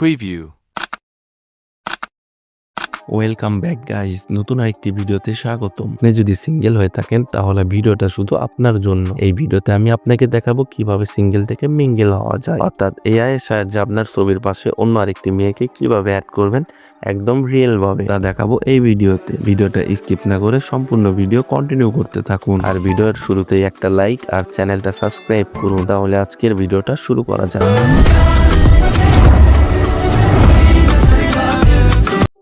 Preview. Welcome back guys নতুন আরেকটি ভিডিওতে স্বাগতম। আপনি যদি সিঙ্গেল হয়ে থাকেন, তাহলে ভিডিওটা শুধু আপনার জন্য। এই ভিডিওতে আমি আপনাকে দেখাবো কীভাবে সিঙ্গেল থেকে মিঙ্গেল হওয়া যায়। অর্থাৎ এআই এর সাহায্যে আপনার ছবির পাশে অন্য আরেকটি মেয়েকে কীভাবে অ্যাড করবেন, একদম রিয়েল ভাবে। তা দেখাবো এই ভিডিওতে। ভিডিওটা স্কিপ না করে সম্পূর্ণ ভিডিও কন্টিনিউ করতে থাকুন। আর ভিডিওর শুরুতেই একটা লাইক আর চ্যানেলটা সাবস্ক্রাইব করুন। তাহলে আজকের ভিডিওটা শুরু করা যাক।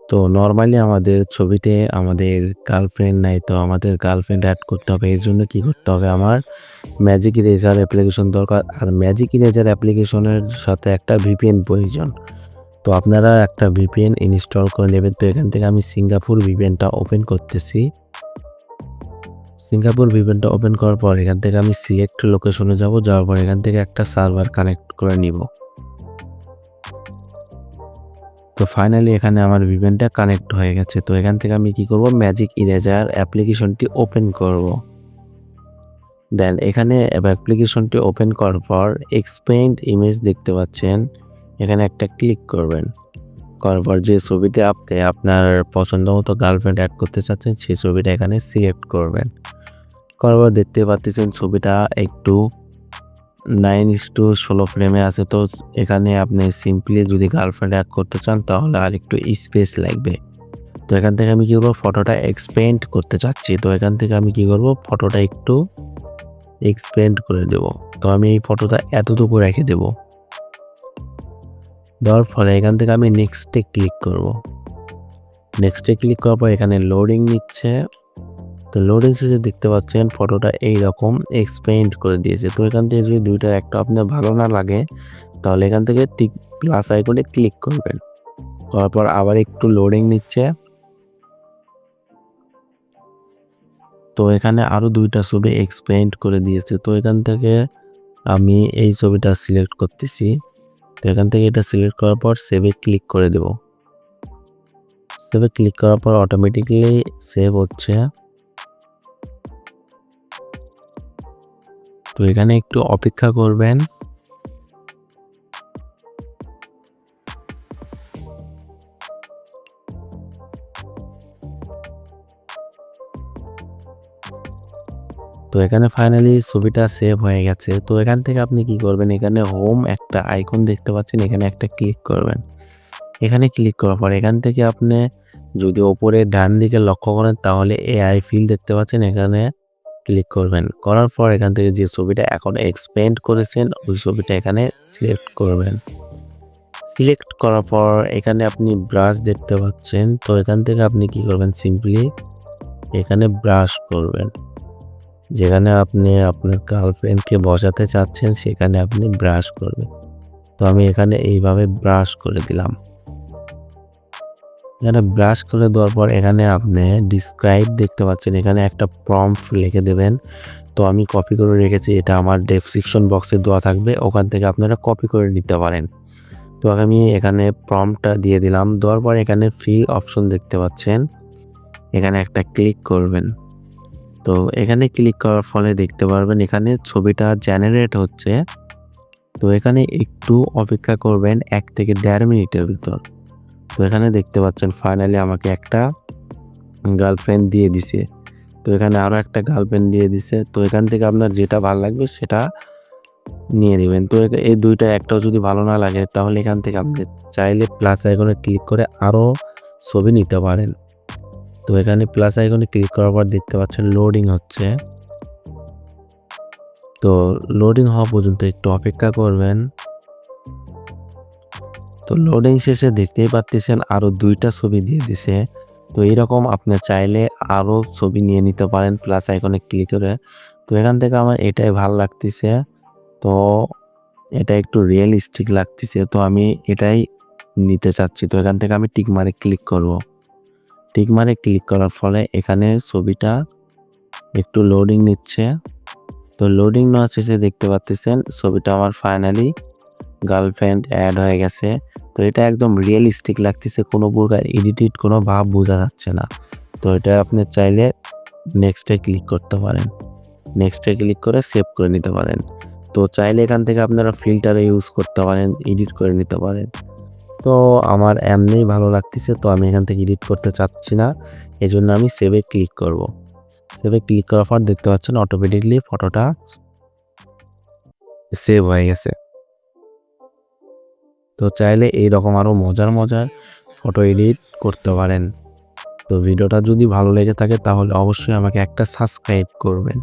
তো নর্মালি আমাদের ছবিতে আমাদের গার্লফ্রেন্ড নাই তো আমাদের গার্লফ্রেন্ড অ্যাড করতে হবে। এর জন্য কী করতে হবে? আমার ম্যাজিক ইরেজার অ্যাপ্লিকেশন দরকার। আর ম্যাজিক ইরেজার অ্যাপ্লিকেশনের সাথে একটা ভিপিএন প্রয়োজন। তো আপনারা একটা ভিপিএন ইনস্টল করে নেবেন। তো এখান থেকে আমি সিঙ্গাপুর ভিপিএনটা ওপেন করতেছি। সিঙ্গাপুর ভিপিএনটা ওপেন করার পর এখান থেকে আমি সিলেক্ট লোকেশনে যাব। যাওয়ার পর এখান থেকে একটা সার্ভার কানেক্ট করে নিব। তো ফাইনালি এখানে আমার ভিভেনটা কানেক্ট হয়ে গেছে। তো এখান থেকে আমি কি করব? ম্যাজিক ইরেজার অ্যাপ্লিকেশনটি ওপেন করব। দেন এখানে অ্যাপ্লিকেশনটি ওপেন করার পর এক্সপেন্ড ইমেজ দেখতে পাচ্ছেন। এখানে একটা ক্লিক করবেন। করার পর যে ছবিতে আপনি আপনার পছন্দ মতো গার্লফ্রেন্ড অ্যাড করতে চাচ্ছেন, সেই ছবিটা এখানে সিলেক্ট করবেন। করার পর দেখতে পাচ্ছেন ছবিটা একটু নাইন ইস টু ষোলো ফ্রেমে আছে, তো এখানে আপনি সিম্পলি যদি গার্লফ্রেন্ড অ্যাড করতে চান, তাহলে আর একটু স্পেস লাগবে। তো এখান থেকে আমি কী করব? ফটোটা এক্সপেন্ড করতে চাচ্ছি। তো এখান থেকে আমি কী করব? ফটোটা একটু এক্সপেন্ড করে দেব। তো আমি এই ফটোটা এতটুকু রেখে দেব। দেওয়ার ফলে এখান থেকে আমি নেক্সটে ক্লিক করব। নেক্সটে ক্লিক করার পর এখানে লোডিং নিচ্ছে। তো লোডিং যে দেখতে পাচ্ছেন ফটোটা এইরকম এক্সপেন্ড করে দিয়েছে। তো এখান থেকে যদি দুইটার একটা আপনার ভালো না লাগে, তাহলে এখান থেকে টিক প্লাস আইকনে ক্লিক করবেন। করার পর আবার একটু লোডিং নিচ্ছে। তো এখানে আরও দুইটা ছবি এক্সপেন্ড করে দিয়েছে। তো এখান থেকে আমি এই ছবিটা সিলেক্ট করতেছি। তো এখান থেকে এটা সিলেক্ট করার পর সেভে ক্লিক করে দেব। সেভে ক্লিক করার পর অটোমেটিকলি সেভ হচ্ছে। তো এখানে একটু অপেক্ষা করবেন। তো এখানে ফাইনালি ছবিটা সেভ হয়ে গেছে। তো এখান থেকে আপনি কি করবেন? এখানে হোম একটা আইকন দেখতে পাচ্ছেন, এখানে একটা ক্লিক করবেন। এখানে ক্লিক করার পর এখান থেকে আপনি যদি ওপরে ডান দিকে লক্ষ্য করেন, তাহলে এআই ফিল দেখতে পাচ্ছেন। এখানে ক্লিক করবেন। করার পর এখান থেকে যে ছবিটা এখন এক্সপেন্ড করেছেন, ওই ছবিটা এখানে সিলেক্ট করবেন। সিলেক্ট করার পর এখানে আপনি ব্রাশ দেখতে পাচ্ছেন। তো এখান থেকে আপনি কি করবেন? সিম্পলি এখানে ব্রাশ করবেন। যেখানে আপনি আপনার গার্লফ্রেন্ডকে বসাতে চাচ্ছেন, সেখানে আপনি ব্রাশ করবেন। তো আমি এখানে এইভাবে ব্রাশ করে দিলাম। এখানে ব্রাশ করে দেওয়ার পর এখানে আপনি ডিসক্রাইব দেখতে পাচ্ছেন। এখানে একটা প্রম্পট লিখে দেবেন। তো আমি কপি করে রেখেছি। এটা আমার ডেসক্রিপশন বক্সে দেওয়া থাকবে। ওখান থেকে আপনারা কপি করে নিতে পারেন। তো আমি এখানে প্রম্পটটা দিয়ে দিলাম। দেওয়ার পর এখানে ফিল অপশন দেখতে পাচ্ছেন। এখানে একটা ক্লিক করবেন। তো এখানে ক্লিক করার ফলে দেখতে পারবেন এখানে ছবিটা জেনারেট হচ্ছে। তো এখানে একটু অপেক্ষা করবেন এক থেকে দেড় মিনিটের ভিতর। তো এখানে দেখতে পাচ্ছেন ফাইনালি আমাকে একটা গার্লফ্রেন্ড দিয়ে দিছে। তো এখানে আরও একটা গার্লফ্রেন্ড দিয়ে দিছে। তো এখান থেকে আপনার যেটা ভালো লাগবে সেটা নিয়ে নেবেন। তো এই দুইটা একটাও যদি ভালো না লাগে তাহলে এখান থেকে আপনি চাইলে প্লাস আইকনে ক্লিক করে আরও ছবি নিতে পারেন। তো এখানে প্লাস আইকনে ক্লিক করার পর দেখতে পাচ্ছেন লোডিং হচ্ছে। তো লোডিং হওয়া পর্যন্ত একটু অপেক্ষা করবেন। তো লোডিং শেষে দেখতেই পাচ্ছেন আরও দুইটা ছবি দিয়ে দিছে। তো এইরকম আপনি চাইলে আরও ছবি নিয়ে নিতে পারেন প্লাস আইকনে ক্লিক করে। তো এখান থেকে আমার এটাই ভালো লাগতেছে। তো এটা একটু রিয়েলিস্টিক লাগতেছে। তো আমি এটাই নিতে চাচ্ছি। তো এখান থেকে আমি টিক মারে ক্লিক করব। টিক মারে ক্লিক করার ফলে এখানে ছবিটা একটু লোডিং নিচ্ছে। তো লোডিং নেওয়া শেষে দেখতে পাচ্ছেন ছবিটা আমার ফাইনালি গার্লফ্রেন্ড অ্যাড হয়ে গেছে। তো এটা একদম রিয়েলিস্টিক লাগতেছে, কোনো প্রকার এডিটেড কোনো ভাব বোঝা যাচ্ছে না। তো এটা আপনি চাইলে নেক্সটে ক্লিক করতে পারেন। নেক্সটে ক্লিক করে সেভ করে নিতে পারেন। তো চাইলে এখান থেকে আপনারা ফিল্টারে ইউজ করতে পারেন এডিট করে নিতে পারেন। তো আমার এমনিই ভালো লাগতেছে, তো আমি এখান থেকে এডিট করতে চাচ্ছি না। এই জন্য আমি সেভে ক্লিক করব। সেভে ক্লিক করার পর দেখতে পাচ্ছেন অটোমেটিকলি ফটোটা সেভ হয়ে গেছে। তো চাইলে এইরকম আরও মজার মজার ফটো এডিট করতে পারেন। তো ভিডিওটা যদি ভালো লেগে থাকে তাহলে অবশ্যই আমাকে একটা সাবস্ক্রাইব করবেন।